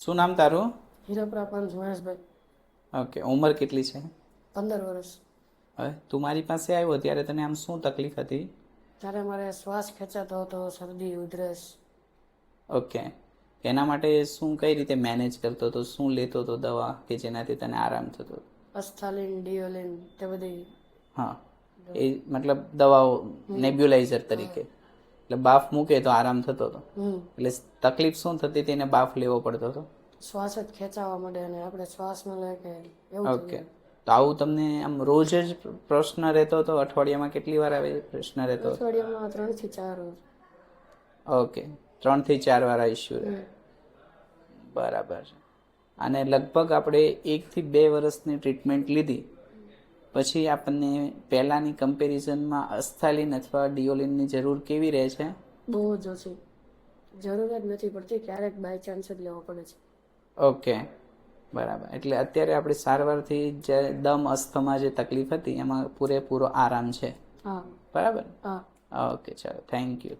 શું નામ તારું? હીરાપરા પાંચ મહેશભાઈ ઓકે ઉંમર કેટલી છે? પંદર વર્ષ. હવે તું મારી પાસે આવ્યો ત્યારે તને આમ શું તકલીફ હતી? ત્યારે મારે શ્વાસ ખેંચાતો હતો શરદી ઉધરસ. ઓકે એના માટે શું કઈ રીતે મેનેજ કરતો હતો? શું લેતો હતો દવા કે જેનાથી તને આરામ થતો અસ્થાલિન ડિયોલિન તે બધી. હા એ મતલબ દવાઓ નેબ્યુલાઇઝર તરીકે. એટલે બાફ મૂકે તો આરામ થતો હતો એટલે તકલીફ શું થતી હતી એને બાફ લેવો પડતો હતો શ્વાસ જ ખેંચાવા માંડે અને આપણે શ્વાસ મળે કે ઓકે તો આવું તમને આમ રોજ જ પ્રશ્ન રહેતો હતો અઠવાડિયામાં કેટલી વાર આવે પ્રશ્ન રહેતો? અઠવાડિયામાં ત્રણથી ચાર વાર. ઓકે ત્રણથી ચાર વાર આ ઇસ્યુ રહે. બરાબર અને લગભગ આપણે એકથી બે વર્ષની ટ્રીટમેન્ટ લીધી. પછી આપણને પહેલાંની કમ્પેરિઝનમાં અસ્થાલિન અથવા ડિયોલિનની જરૂર કેવી રહે છે? બહુ જ ઓછી. જરૂર જ નથી પડતી ક્યારેક બાય ચાન્સ જ લેવો પડે છે. ઓકે બરાબર. એટલે અત્યારે આપણે સારવારથી જે દમ અસ્થમા જે તકલીફ હતી એમાં પૂરેપૂરો આરામ છે. હા. બરાબર? હા. ઓકે ચાલો. Thank you